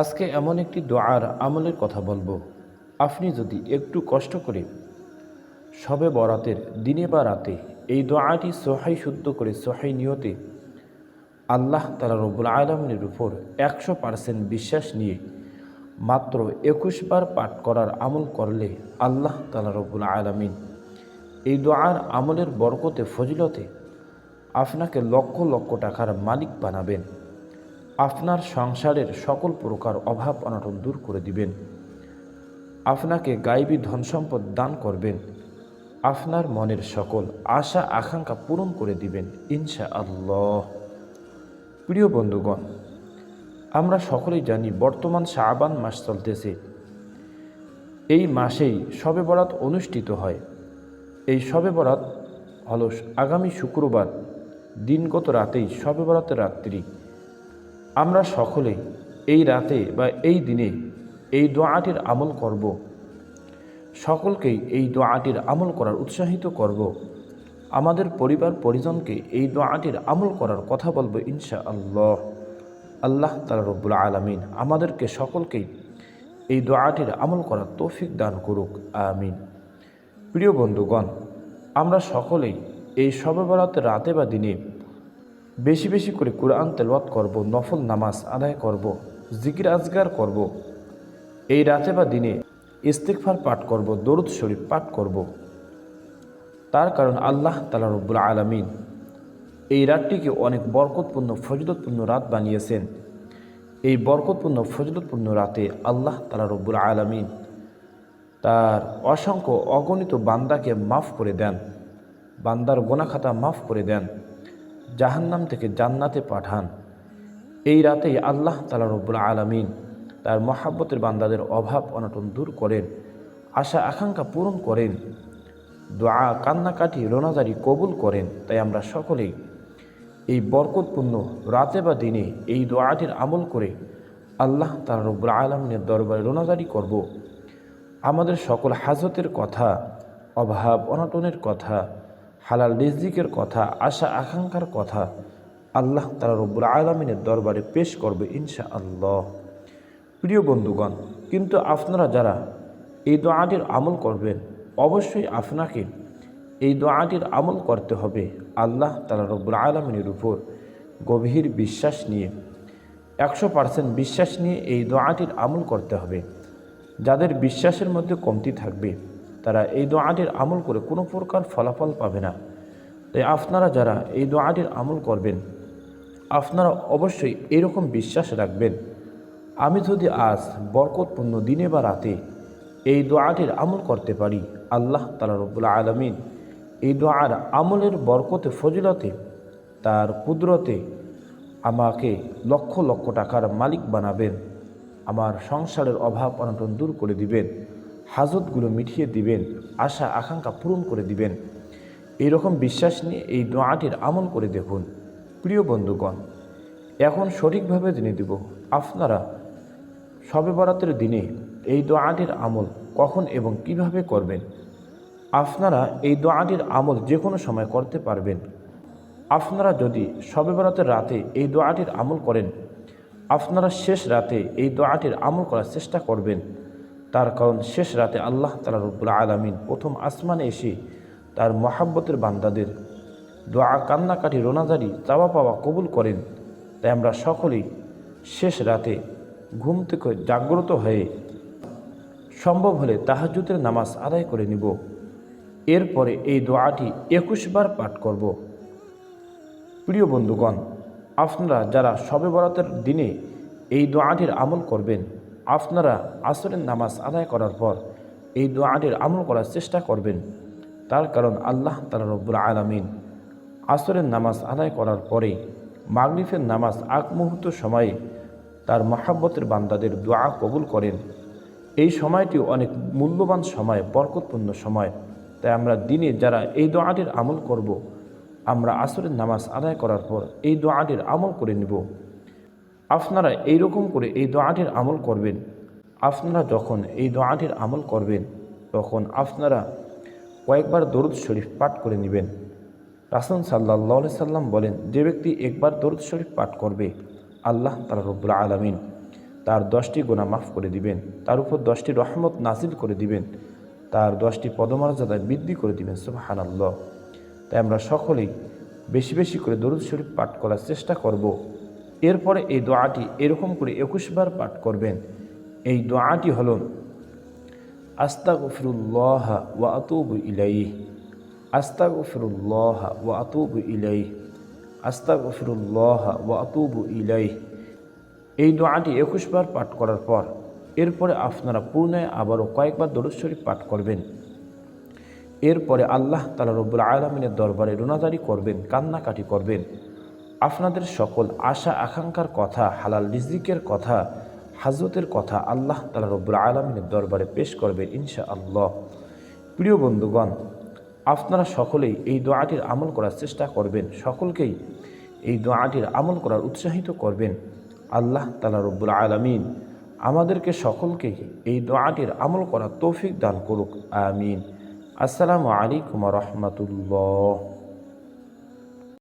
আজকে এমন একটি দোয়ার আমলের কথা বলব। আপনি যদি একটু কষ্ট করে সবে বরাতের দিনে বা রাতে এই দোয়াটি সহাই শুদ্ধ করে সহাই নিয়তে আল্লাহ তালা রব্বুল আলমিনের উপর একশো পার্সেন্ট বিশ্বাস নিয়ে মাত্র একুশ বার পাঠ করার আমল করলে আল্লাহ তালা রব্বুল আলমিন এই দোয়ার আমলের বরকতে, ফজিলতে আপনাকে লক্ষ লক্ষ টাকার মালিক বানাবেন। আপনার সংসারের সকল প্রকার অভাব অনটন দূর করে দিবেন। আপনাকে গাইবী ধন সম্পদ দান করবেন। আপনার মনের সকল আশা আকাঙ্ক্ষা পূরণ করে দিবেন ইনশা আল্লাহ প্রিয় বন্ধুগণ, আমরা সকলেই জানি বর্তমান শাবান মাস চলতেছে। এই মাসেই শবে বরাত অনুষ্ঠিত হয়। এই শবে বরাত হলো আগামী শুক্রবার, দিনগত রাতেই শবে বরাতের রাত্রি। আমরা সকলে এই রাতে বা এই দিনে এই দোয়াটির আমল করব। সকলকেই এই দোয়াটির আমল করার উৎসাহিত করব। আমাদের পরিবার পরিজনকে এই দোয়াটির আমল করার কথা বলব ইনশা আল্লাহ আল্লাহ তালা রব্বুল আলমিন আমাদেরকে সকলকেই এই দোয়াটির আমল করার তৌফিক দান করুক, আমিন। প্রিয় বন্ধুগণ, আমরা সকলেই এই সবে রাতে বা দিনে বেশি বেশি করে কোরআন তেলওয়াত করব, নফল নামাজ আদায় করব, জিকির আজগার করব, এই রাতে বা দিনে ইস্তিকফার পাঠ করব, দরুদ শরীফ পাঠ করব। তার কারণ আল্লাহ তালা রব্বুল আলমিন এই রাতটিকে অনেক বরকতপূর্ণ, ফজলতপূর্ণ রাত বানিয়েছেন। এই বরকতপূর্ণ, ফজলতপূর্ণ রাতে আল্লাহ তালা রব্বুল আলমিন তার অসংখ্য অগণিত বান্দাকে মাফ করে দেন, বান্দার গোনাখাতা মাফ করে দেন। জাহান্নাম থেকে জান্নাতে পাঠান। এই রাতেই আল্লাহ তালা রব্বুল আলমিন তার মহাব্বতের বান্দাদের অভাব অনটন দূর করেন, আশা আকাঙ্ক্ষা পূরণ করেন, দোয়া কান্নাকাটি রোনাজারি কবুল করেন। তাই আমরা সকলেই এই বরকতপূর্ণ রাতে বা দিনে এই দোয়াটির আমল করে আল্লাহ তালা রব্বুল আলমিনের দরবারে রোনাজারি করব। আমাদের সকল হাজতের কথা, অভাব অনটনের কথা হালাল রিজিকের কথা, আশা, আকাঙ্ক্ষার কথা আল্লাহ তালা রব্বুল আলমিনের দরবারে পেশ করবে ইনশা আল্লাহ প্রিয় বন্ধুগণ, কিন্তু আপনারা যারা এই দোয়াটির আমল করবেন, অবশ্যই আপনাকে এই দোয়াটির আমল করতে হবে আল্লাহ তালা রব্বুল আলমিনের উপর গভীর বিশ্বাস নিয়ে। একশো পার্সেন্ট বিশ্বাস নিয়ে এই দোয়াটির আমল করতে হবে। যাদের বিশ্বাসের মধ্যে কমতি থাকবে তারা এই দোয়াটির আমল করে কোনো প্রকার ফলাফল পাবে না। তাই আপনারা যারা এই দোয়াটির আমল করবেন, আপনারা অবশ্যই এরকম বিশ্বাস রাখবেন। আমি যদি আজ বরকতপূর্ণ দিনে বা রাতে এই দোয়াটির আমল করতে পারি, আল্লাহ তালা রব্বুল আলমিন এই দোয়ার আমলের বরকতে, ফজিলতে, তার কুদরতে আমাকে লক্ষ লক্ষ টাকার মালিক বানাবেন, আমার সংসারের অভাব অনটন দূর করে দিবেন। হাজতগুলো মিটিয়ে দিবেন, আশা, আকাঙ্ক্ষা পূরণ করে দিবেন। এইরকম বিশ্বাস নিয়ে এই দোয়াটির আমল করে দেখুন। প্রিয় বন্ধুগণ, এখন সঠিকভাবে জেনে দিব, আপনারা সবে বরাতের দিনে এই দোয়াটির আমল কখন এবং কীভাবে করবেন? আপনারা এই দোয়াটির আমল যে কোনো সময় করতে পারবেন। আপনারা যদি সবে বরাতের রাতে এই দোয়াটির আমল করেন, আপনারা শেষ রাতে এই দোয়াটির আমল করার চেষ্টা করবেন। তার কারণ শেষ রাতে আল্লাহ তালা রব্বুল আলমিন প্রথম আসমানে এসে তার মহাব্বতের বান্দাদের দোয়া কান্নাকাটি, রোনাজারি, চাওয়া পাওয়া কবুল করেন। তাই আমরা সকলেই শেষ রাতে ঘুম থেকে জাগ্রত হয়ে সম্ভব হলে তাহাজুদের নামাজ আদায় করে নিব। এরপরে এই দোয়াটি একুশ বার পাঠ করব। প্রিয় বন্ধুগণ, আপনারা যারা শবে বরাতের দিনে এই দোয়াটির আমল করবেন আপনারা আসরের নামাজ আদায় করার পর এই দোয়াটির আমল করার চেষ্টা করবেন। তার কারণ আল্লাহ তালা রব্বুল আলমিন আসরের নামাজ আদায় করার পরে মাগরিফের নামাজ আগ মুহূর্ত সময়ে তার মহাব্বতের বান্দাদের দোয়া কবুল করেন। এই সময়টি অনেক মূল্যবান সময়, বরকতপূর্ণ সময়। তাই আমরা দিনে যারা এই দোয়াটির আমল করব। আমরা আসরের নামাজ আদায় করার পর এই দোয়াটির আমল করে নিব। আপনারা এই রকম করে এই দোয়াটির আমল করবেন। আপনারা যখন এই দোয়াটির আমল করবেন, তখন আপনারা কয়েকবার দরুদ শরীফ পাঠ করে নেবেন। রাসুল সাল্লাহ সাল্লাম বলেন, যে ব্যক্তি একবার দরুদ শরীফ পাঠ করবে, আল্লাহ তালা রব্বুল আলমিন তার দশটি গোনা মাফ করে দিবেন, তার উপর দশটি রহমত নাজিল করে দিবেন, তার দশটি পদমর্যাদায় বৃদ্ধি করে দিবেন। সুবাহান আল্লাহ তাই আমরা সকলেই বেশি বেশি করে দরুদ শরীফ পাঠ করার চেষ্টা করব। এরপরে এই দোয়াটি এরকম করে একুশবার পাঠ করবেন। এই দোয়াটি হল, আস্তাগফিরুল্লাহ ওয়া আতুবু ইলাইহ। আস্তাগফিরুল্লাহ ওয়া আতুবু ইলাইহ। আস্তাগফিরুল্লাহ ওয়া আতুবু ইলাই এই দোয়াটি একুশবার পাঠ করার পর, এরপরে আপনারা পূর্ণায় আবারও কয়েকবার দরুদ পাঠ করবেন। এরপরে আল্লাহ তালা রব্বুল আলমিনের দরবারে রোনাজারি করবেন, কান্নাকাটি করবেন। আপনাদের সকল আশা, আকাঙ্ক্ষার কথা, হালাল রিজিকের কথা হাজরতের কথা আল্লাহ তালা রব্বুল আলমিনের দরবারে পেশ করবেন ইনশা আল্লাহ প্রিয় বন্ধুগণ, আপনারা সকলেই এই দোয়াটির আমল করার চেষ্টা করবেন, সকলকেই এই দোয়াটির আমল করার উৎসাহিত করবেন আল্লাহ তালা রব্বুল আলমিন আমাদেরকে সকলকেই এই দোয়াটির আমল করার তৌফিক দান করুক, আমিন। আসসালামু আলাইকুম রহমতুল্লাহ।